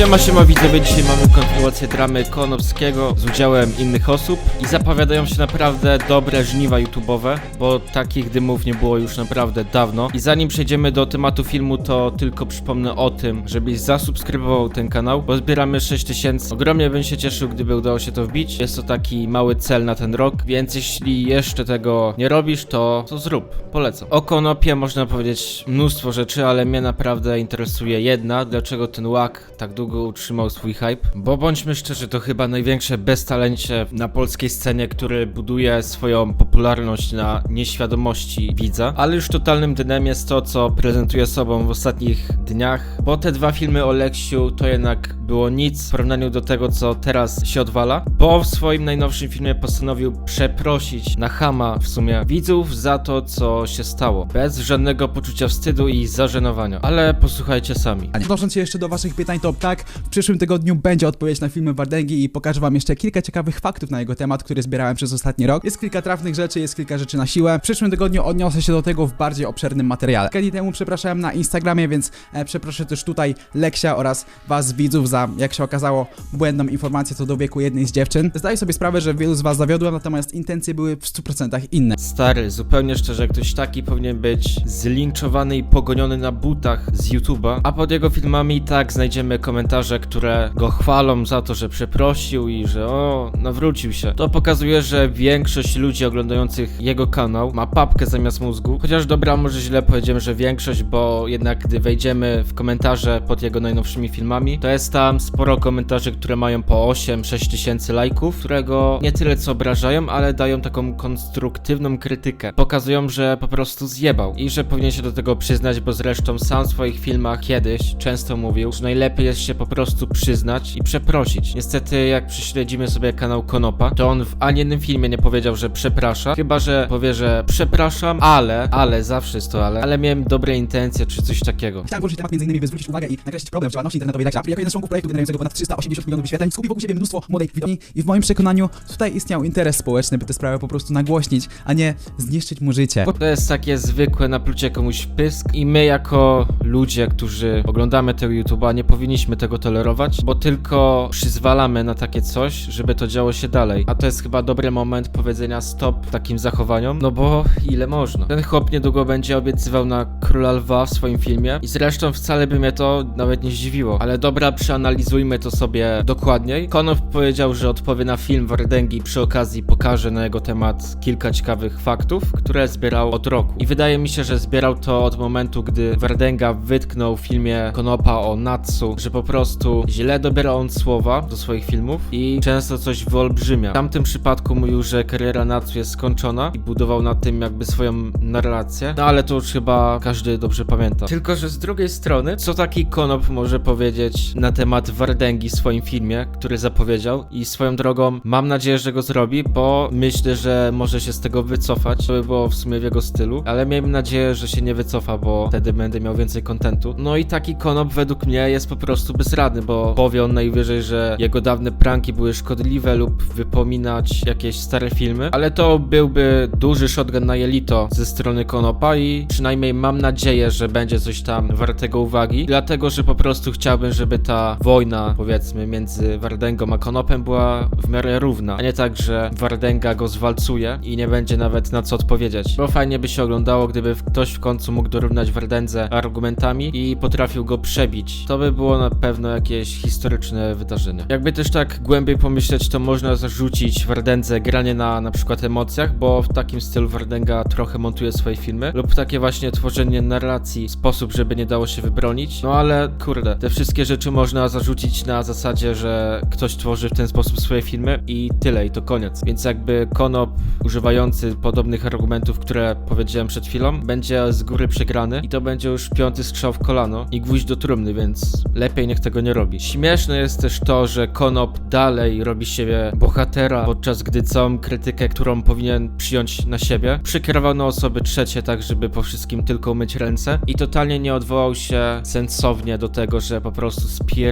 Siema, siema widzowie, dzisiaj mamy kontynuację dramy Konopskiego z udziałem innych osób i zapowiadają się naprawdę dobre żniwa YouTube'owe, bo takich dymów nie było już naprawdę dawno. I zanim przejdziemy do tematu filmu, to tylko przypomnę o tym, żebyś zasubskrybował ten kanał, bo zbieramy 6000. Ogromnie bym się cieszył, gdyby udało się to wbić. Jest to taki mały cel na ten rok, więc jeśli jeszcze tego nie robisz, to, to zrób. Polecam. O konopie można powiedzieć mnóstwo rzeczy, ale mnie naprawdę interesuje jedna, dlaczego ten łak tak długo utrzymał swój hype. Bo bądźmy szczerzy, to chyba największe beztalencie na polskiej scenie, który buduje swoją popularność na nieświadomości widza. Ale już totalnym dnem jest to, co prezentuje sobą w ostatnich dniach, bo te dwa filmy o Leksiu to jednak było nic w porównaniu do tego, co teraz się odwala, bo w swoim najnowszym filmie postanowił przeprosić na chama w sumie widzów za to, co się stało, bez żadnego poczucia wstydu i zażenowania. Ale posłuchajcie sami. Odnosząc się jeszcze do waszych pytań, to tak, w przyszłym tygodniu będzie odpowiedź na filmy Wardęgi i pokażę wam jeszcze kilka ciekawych faktów na jego temat, które zbierałem przez ostatni rok. Jest kilka trafnych rzeczy, jest kilka rzeczy na siłę. W przyszłym tygodniu odniosę się do tego w bardziej obszernym materiale. Dni temu przepraszałem na Instagramie, więc e, przeproszę też tutaj Leksia oraz was widzów za, jak się okazało, błędną informację co do wieku jednej z dziewczyn. Zdaję sobie sprawę, że wielu z was zawiodłem, natomiast intencje były w 100% inne. Stary, zupełnie szczerze, ktoś taki powinien być zlinczowany i pogoniony na butach z YouTube'a, a pod jego filmami tak znajdziemy komentarze, które go chwalą za to, że przeprosił i że o, nawrócił się. To pokazuje, że większość ludzi oglądających jego kanał ma papkę zamiast mózgu, chociaż dobra, może źle powiedziałem, że większość, bo jednak gdy wejdziemy w komentarze pod jego najnowszymi filmami, to jest tam sporo komentarzy, które mają po 8-6 tysięcy lajków, które go nie tyle co obrażają, ale dają taką konstruktywną krytykę. Pokazują, że po prostu zjebał i że powinien się do tego przyznać, bo zresztą sam w swoich filmach kiedyś często mówił, że najlepiej jest się po prostu przyznać i przeprosić. Niestety, jak prześledzimy sobie kanał Konopa, to on w ani jednym filmie nie powiedział, że przeprasza, chyba że powie, że przepraszam, ale, ale, zawsze jest to ale, ale miałem dobre intencje czy coś takiego. Chciałem poruszyć temat m.in. by zwrócić uwagę i nakreślić problem w działalności internetowej który jako jeden z członków projektu generującego ponad 380 milionów wyświetleń skupił wokół siebie mnóstwo młodej widowni i w moim przekonaniu tutaj istniał interes społeczny, by tę sprawę po prostu nagłośnić, a nie zniszczyć mu życie. To jest takie zwykłe naplucie komuś pysk i my jako ludzie, którzy oglądamy tego YouTube'a nie powinniśmy tego tolerować, bo tylko przyzwalamy na takie coś, żeby to działo się dalej. A to jest chyba dobry moment powiedzenia stop takim zachowaniom, no bo ile można. Ten chłop niedługo będzie obiecywał na Króla Lwa w swoim filmie i zresztą wcale by mnie to nawet nie zdziwiło. Ale dobra, przeanalizujmy to sobie dokładniej. Konow powiedział, że odpowie na film Wardęgi i przy okazji pokaże na jego temat kilka ciekawych faktów, które zbierał od roku. I wydaje mi się, że zbierał to od momentu, gdy Wardęga wytknął w filmie Konopa o Natsu, że po prostu źle dobierał on słowa do swoich filmów i często coś wyolbrzymia. W tamtym przypadku mówił, że kariera Natsu jest skończona i budował na tym jakby swoją narrację, no ale to już chyba każdy dobrze pamięta. Tylko, że z drugiej strony, co taki Konop może powiedzieć na temat Wardęgi w swoim filmie, który zapowiedział i swoją drogą mam nadzieję, że go zrobi, bo myślę, że może się z tego wycofać. To by było w sumie w jego stylu, ale miejmy nadzieję, że się nie wycofa, bo wtedy będę miał więcej kontentu. No i taki Konop według mnie jest po prostu bezradny, bo powie on najwyżej, że jego dawne pranki były szkodliwe lub wypominać jakieś stare filmy, ale to byłby duży shotgun na jelito ze strony Konopa i przynajmniej mam nadzieję, że będzie coś tam wartego uwagi, dlatego, że po prostu chciałbym, żeby ta wojna, powiedzmy, między Wardęgą a Konopem była w miarę równa, a nie tak, że Wardęga go zwalcuje i nie będzie nawet na co odpowiedzieć. Bo fajnie by się oglądało, gdyby ktoś w końcu mógł dorównać Wardędze argumentami i potrafił go przebić. To by było na pewno jakieś historyczne wydarzenie. Jakby też tak głębiej pomyśleć, to można zarzucić Wardędze granie na na przykład emocjach, bo w takim stylu Wardęga trochę montuje swoje filmy, lub takie właśnie tworzenie narracji sposób, żeby nie dało się wybronić. No ale kurde, te wszystkie rzeczy można zarzucić na zasadzie, że ktoś tworzy w ten sposób swoje filmy i tyle, i to koniec. Więc jakby Konop używający podobnych argumentów, które powiedziałem przed chwilą, będzie z góry przegrany i to będzie już piąty strzał w kolano i gwóźdź do trumny, więc lepiej niech tego nie robi. Śmieszne jest też to, że Konop dalej robi siebie bohatera, podczas gdy całą krytykę, którą powinien przyjąć na siebie, przekierował na osoby trzecie, tak żeby po wszystkim tylko myć ręce i totalnie nie odwołał się sensownie do tego, że po prostu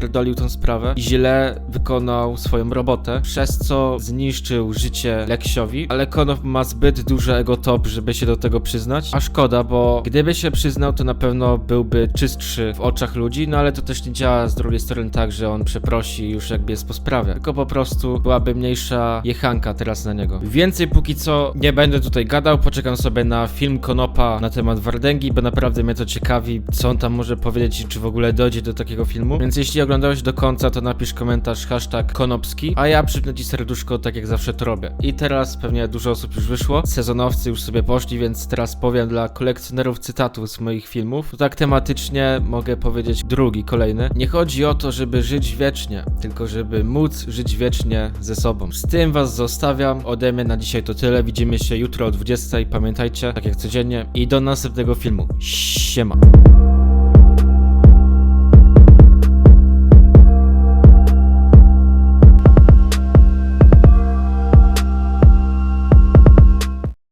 spierdolił tą sprawę i źle wykonał swoją robotę, przez co zniszczył życie Leksiowi, ale Konow ma zbyt duże ego top, żeby się do tego przyznać, a szkoda, bo gdyby się przyznał, to na pewno byłby czystszy w oczach ludzi, no ale to też nie działa z drugiej strony tak, że on przeprosi już jakby jest po sprawie, tylko po prostu byłaby mniejsza jechanka teraz na niego. Więcej póki co nie będę tutaj gadał, poczekam sobie na film Konopa na temat Wardęgi, bo naprawdę mnie to ciekawi, co on tam może powiedzieć i czy w ogóle dojdzie do takiego filmu. Więc jeśli oglądałeś do końca, to napisz komentarz hashtag Konopski, a ja przypnę ci serduszko, tak jak zawsze to robię. I teraz pewnie dużo osób już wyszło, sezonowcy już sobie poszli, więc teraz powiem dla kolekcjonerów cytatów z moich filmów. To tak tematycznie mogę powiedzieć drugi, kolejny. Nie chodzi o to, żeby żyć wiecznie, tylko żeby móc żyć wiecznie ze sobą. Z tym was zostawiam. Ode mnie na dzisiaj to tyle. Widzimy się jutro o 20. Pamiętajcie, tak jak codziennie. I do następnego filmu. Siema.